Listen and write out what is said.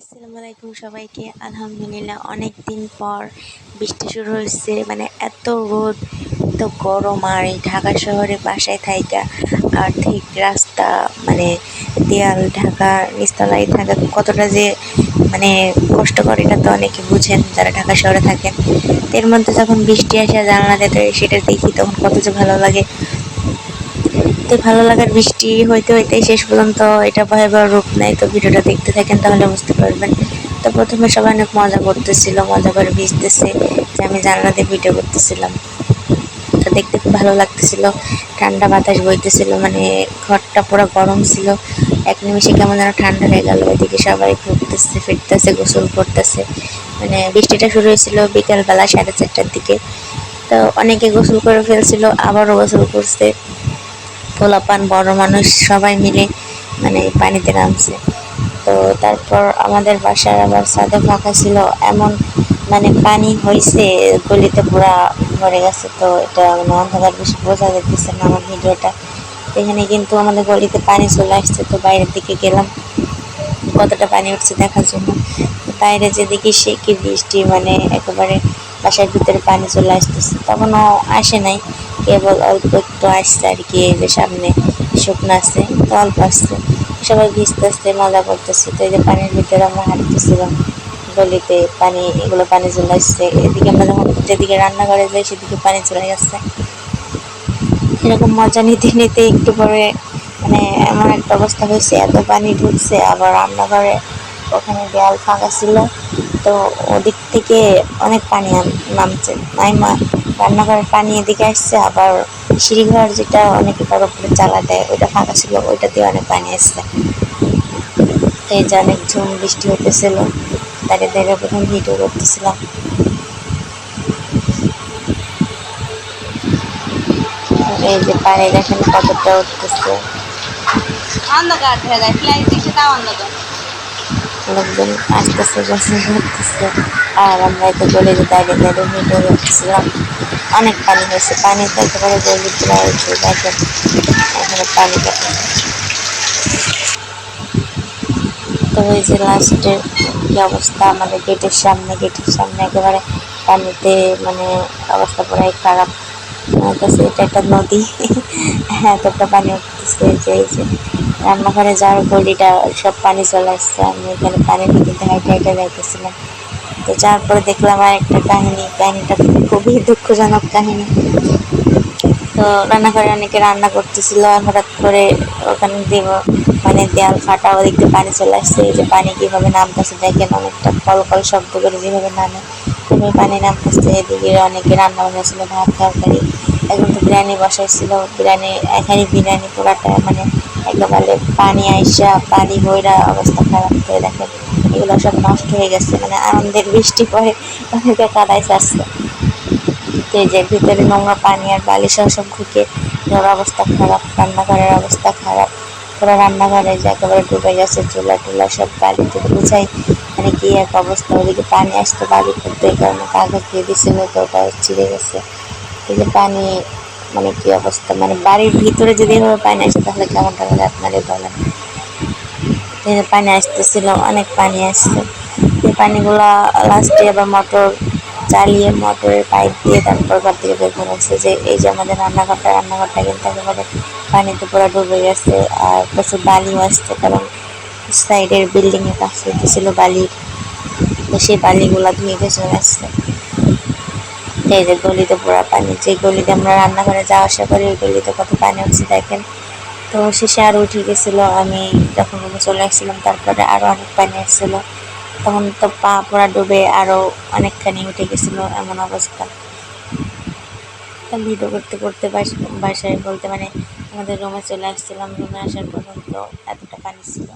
আসসালামু আলাইকুম সবাইকে। আলহামদুলিল্লাহ অনেক দিন পর বৃষ্টি শুরু হয়েছে। মানে এত রোদ, এত গরম, আর এই ঢাকা শহরে বাসায় থাইকা, আর ঠিক রাস্তা মানে দেয়াল ঢাকা, নিচতলায় থাকা কতটা যে মানে কষ্টকর এটা তো অনেকে বুঝেন যারা ঢাকা শহরে থাকেন। এর মধ্যে যখন বৃষ্টি আসে জানালাতে তো সেটা দেখি, তখন কত যে ভালো লাগে। তো ভালো লাগার বৃষ্টি হইতে হইতে শেষ পর্যন্ত এটা ভয়াবহ রূপ নেয়। তো ভিডিওটা দেখতে থাকেন তাহলে বুঝতে পারবেন। তো প্রথমে সবাই অনেক মজা করতেছিল, মজা করে ভিজতেছে, যে আমি জানলা দিয়ে ভিডিও করতেছিলাম। তো দেখতে খুব ভালো লাগতেছিল, ঠান্ডা বাতাস বইতেছিল মানে ঘরটা পুরো গরম ছিল। এক নিমিষে কেমন যেন ঠান্ডা হয়ে গেল ওইদিকে সবাই ঘুরতেছে, ফিরতেছে, গোসল করতেছে। মানে বৃষ্টিটা শুরু হয়েছিল বিকেলবেলা সাড়ে চারটার দিকে। তো অনেকে গোসল করে ফেলছিল, আবারও গোসল করছে। পোলাপান বড় মানুষ সবাই মিলে মানে পানিতে নামছে। তো তারপর আমাদের বাসার আবার ছাদে ফাঁকা ছিল, এমন মানে পানি হয়েছে গলিতে পুরা ভরে গেছে। তো এটা মানে অন্ধকার বেশি বোঝা যাচ্ছে না আমার ভিডিওটা। এখানে কিন্তু আমাদের গলিতে পানি চলে আসছে, তো বাইরের দিকে গেলাম। কতটা পানি উঠছে দেখার জন্য। বাইরে যেদিকে সে কি বৃষ্টি মানে একেবারে বাসার ভিতরে পানি চলে আসতেছে। তখনও আসে নাই। কেবল অল্প একটু আসছে আর কি, এই যে সামনে শুকনো আছে তো অল্প আসছে। সবাই ভিজতে আসতে মজা করতেছে। তো এই যে পানির ভিতরে আমরা হাঁটতেছিলাম গলিতে, পানি, এগুলো পানি চলে আসছে এদিকে আমরা যখন যেদিকে রান্নাঘরে যাই, সেদিকে পানি চলে গেছে এরকম মজা নিতে নিতে একটু পরে মানে এমন একটা অবস্থা হয়েছে, এত পানি ঢুকছে আবার রান্নাঘরে ওখানে দেয়াল ফাঁকা ছিল। তো ওদিক থেকে অনেক পানি নামছে। নাইমা রান্নাঘরের পানি এদিকে আসছে, আবার সিঁড়িঘর যেটা অনেকে বড় করে চালা দেয়, ওইটা ফাঁকা ছিল, ওইটা দিয়ে অনেক পানি আসছে। এই যে অনেক ঝুম বৃষ্টি হতেছিল দাঁড়িয়ে দাঁড়িয়ে প্রথম ভিডিও করতেছিলাম। এই যে পানি দেখেন কতটা উঠতেছে। অন্ধকার যায় ফ্লাইট দিচ্ছে তাও অন্ধকার। লোকজন আসতেছে গোসল করতেছে আর আমরা এতে গলে যে দাঁড়িয়ে দাঁড়িয়ে ভিডিও করতেছিলাম অনেক পানি হয়েছে। পানি তো একেবারে গলি প্রায় উঠে দেখেন এখানে পানি তো এই যে লাস্টের কি অবস্থা? আমাদের গেটের সামনে গেটের সামনে একেবারে পানিতে মানে অবস্থা পুরাই খারাপ। আমার কাছে এটা একটা নদী। হ্যাঁ পানি উঠতেছে যে, এই যে। রান্নাঘরে যাওয়ার গলিটা, সব পানি চলে আসছে, আমি এখানে পানিতে কিন্তু হাইটে হাইটে যাইতেছিলাম। তো যাওয়ার পরে দেখলাম আর একটা কাহিনী, কাহিনীটা খুবই দুঃখজনক কাহিনী। তো রান্নাঘরে অনেকে রান্না করতেছিল আর হঠাৎ করে ওখানে দিব মানে দেয়াল ফাটা, ওদিক দিয়ে পানি চলে আসছে, এই যে পানি কীভাবে নামতেছে দেখেন, অনেকটা কল কল শব্দ করে যেভাবে নামে। তুমি পানি নামতেছে, এদিকে অনেকে রান্না বান্না ভাত, তরকারি, এখন তো বিরিয়ানি বসাইছিল। বিরিয়ানি, এখানে বিরিয়ানি পুরাটা মানে একেবারে পানি আইসা, পানি বইরা অবস্থা খারাপ করে দেখেন। এগুলো সব নষ্ট হয়ে গেছে মানে আনন্দের বৃষ্টি পরে অনেকে কাদাইছে আসছে তো যে ভিতরে নোংরা পানি আর বালি সহ সব ঢুকে ওর অবস্থা খারাপ, রান্নাঘরের অবস্থা খারাপ। পুরো রান্নাঘরে যে একেবারে ডুবে গেছে, চুলা টুলা সব বালিতে বুঝাই মানে কি এক অবস্থা, ওদিকে পানি আসতো বাড়ি করতে কারণে কাগজ দিয়ে দিছিল, তো ওটা ছিঁড়ে গেছে। এই যে পানি মানে কি অবস্থা মানে বাড়ির ভিতরে যদি এভাবে পানি আসে, তাহলে কেমন তাহলে আপনারাই বলেন এই যে পানি আসতেছিল, অনেক পানি আসছে। এই পানিগুলা লাস্টে আবার মোটর চালিয়ে মোটরের পাইপ দিয়ে তারপর ঘর থেকে বের করে আসছে যে এই যে আমাদের রান্নাঘরটা রান্নাঘরটা কিন্তু একেবারে পানিতে পুরো ডুবে গেছে আর প্রচুর বালিও আসছে, কারণ সাইডের বিল্ডিং এর কাছে ছিল বালির তো সেই বালিগুলা ধুয়ে চলে আসছে এই যে গলিতে পুরো পানি, যে গলিতে আমরা রান্নাঘরে যাওয়া আসা করি, ওই গলিতে কত পানি উঠছে দেখেন। তো শেষে আরও উঠে গেছিল, আমি যখন রুমে চলে আসছিলাম, তারপরে আরও অনেক পানি আসছিল। তখন তো পা পুরা ডুবে আরও অনেকখানি উঠে গেছিল এমন অবস্থা। ভিডিও করতে করতে বাস- বাসায় বলতে মানে আমাদের রুমে চলে আসছিলাম। রুমে আসার পর্যন্ত এতটা পানি ছিল।